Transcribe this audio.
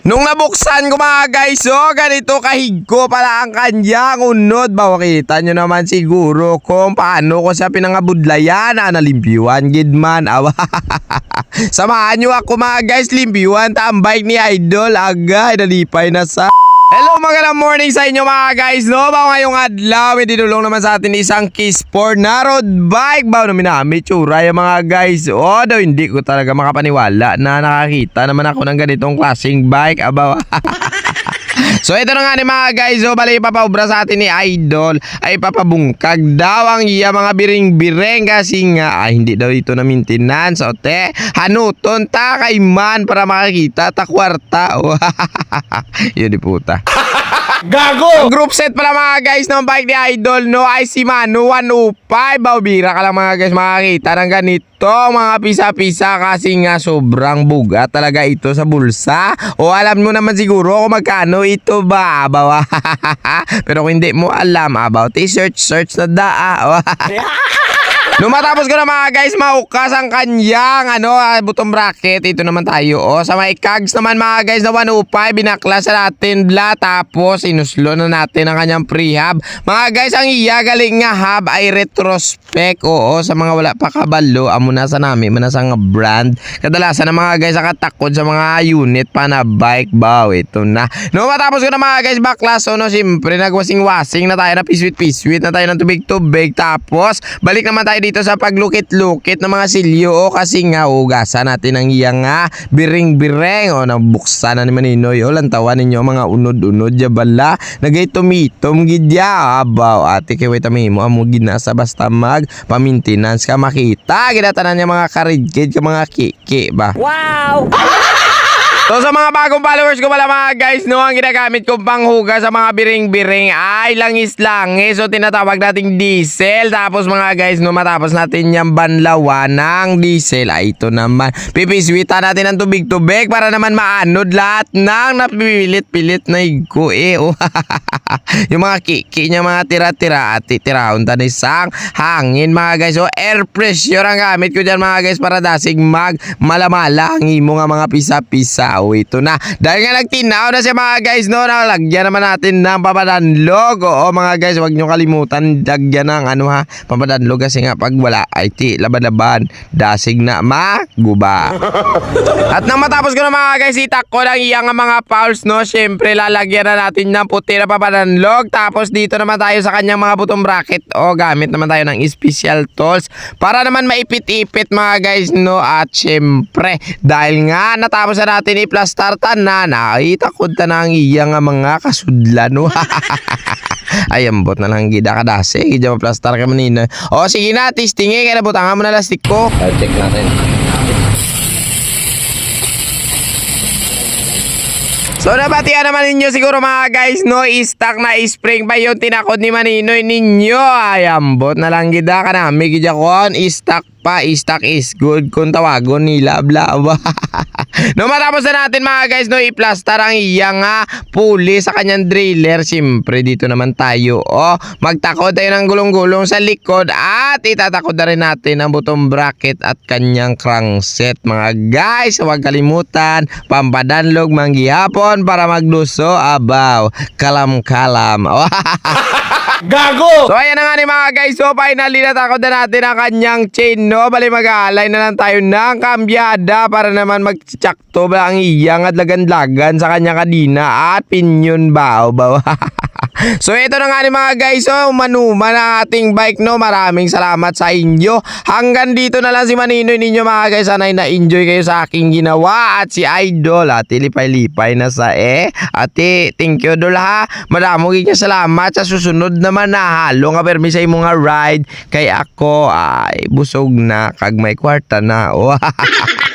Nung nabuksan ko mga guys, oh, ganito kahigko pala ang kanyang unod. Bawa kita nyo naman siguro kung paano ko siya pinangabudlayan. Ah, nalimpiwan, gidman. Awa. Samahan nyo ako mga guys, limpiwan. Tambay ni Idol. Agay, nalipay na sa... Hello magandang morning sa inyo mga guys no? Bawa ngayong adlaw dinulong naman sa atin isang Kiss for na road bike. Bawa na minami yung mga guys. O daw hindi ko talaga makapaniwala na nakakita naman ako ng ganitong klaseng bike. Abaw So ito na nga ni mga guys, so bali ipapaubra sa atin ni Idol. Ay papabungkag daw ang iya mga biring-bireng kasi nga ay hindi daw ito na maintenance o te hanuton ta kay man para makakita ta kwarta. O yun di puta ang group set pala mga guys ng bike ni Idol no? Ay si Manu 105 Baubira ka lang mga guys. Makakita ng ganito mga pisa-pisa. Kasi nga sobrang buga talaga ito sa bulsa. O alam mo naman siguro kung magkano ito ba abaw. Pero kung hindi mo alam about search search na daa Nung matapos ko na mga guys, maukas ang kanyang ano, ah, button bracket. Ito naman tayo. Oh. Sa may cogs naman mga guys na 105, binaklas na natin bla. Tapos inuslo na natin ang kanyang prehab. Mga guys, ang iya galing nga hub ay retrospec. Oo, sa mga wala pa kabalo, amo na sa nami, manasa nga brand. Kadalasan ng mga guys nakatakod sa mga unit pa na bike bow. Ito na. Nung matapos ko na mga guys, baklas. So, no, siyempre, nagwasing-wasing na tayo na piswit-piswit na tayo ng tubig-tubig. Tapos, balik naman tayo dito sa paglukit-lukit ng mga silyo. O kasi nga ugasan natin ang iyang nga. Biring-bireng. O nabuksan na ni Maninoy. O lantawan ninyo mga unod-unod. Ya bala. Nagay tumitom gidya abaw ate kay wait mo. Amo ginasa basta mag pamintenance ka. Makita ginatanan niya mga karidkid ka mga kiki ba So sa mga bagong followers ko pala mga guys, no, ang ginagamit kong panghugas sa mga biring-biring ay langis-langis. So tinatawag nating diesel. Tapos mga guys, no, matapos natin yung banlawan ng diesel, ay ito naman. Pipiswita natin ng tubig-tubig para naman maanod lahat ng napipilit-pilit na igko eh. Oh. yung mga kiki niya mga tira-tira at titirahon ta ng isang hangin mga guys. So air pressure ang gamit ko dyan mga guys para dasig mag malamala ang imo nga mga pisa-pisa. O ito na. Dahil nga nagtinaw na siya mga guys no, nalagyan naman natin ng papadanlog. Oo mga guys, huwag nyo kalimutan dagyan ng ano ha, papadanlog kasi nga pag wala ay ti laban-laban dasig na maguba. At nang matapos ko na mga guys, itak ko lang iyang mga fouls, no? Siyempre, lalagyan na natin ng puti na papananlog. Tapos dito naman tayo sa kanyang mga butong bracket. O, gamit naman tayo ng special tools para naman maipit-ipit mga guys, no? At siyempre, dahil nga natapos na natin i-plaster na, nakita ko na ang iyang mga kasudlan, no? Ay, ambot na lang gida ka dasi. Gida mo plaster ka manina. O, sige na, testingi. Kaya nabutangan mo na lastik ko. check natin. So nabatian naman ninyo siguro mga guys no? Istak na spring pa yung tinakod ni Maninoy ninyo. Ay ambot na lang gida ka na. Migidya kon Istak pa Istak is. Good Kung tawagon nila bla bla No matapos na natin mga guys no I-plaster ang iya nga Puli sa kanyang driller. Siyempre dito naman tayo oh, Magtakod tayo ng gulong-gulong sa likod At itatakod na rin natin Ang butong bracket at kanyang crankset Mga guys. Huwag kalimutan Pampadanlog manggihapon Para magluso Abaw Kalam-kalam. Gago! So ayan na nga ni mga guys So finally natakot na natin ang kanyang chain no? Bali mag-aalay na lang tayo ng kambyada Para naman magtsakto ba ang iyang at lagan-lagan sa kanyang kadina At pinyon ba ba So ito na nga ni mga guys So manuman ang ating bike no? Maraming salamat sa inyo. Hanggang dito na lang si Maninoy ninyo mga guys. Sana'y na-enjoy kayo sa aking ginawa At si Idol At lipay-lipay na sa eh Ate thank you dol ha? Madamo gid salamat. Sa susunod naman na halo nga permi sa imong ride kay ako. Ay busog na. Kag may kwarta na. Oh.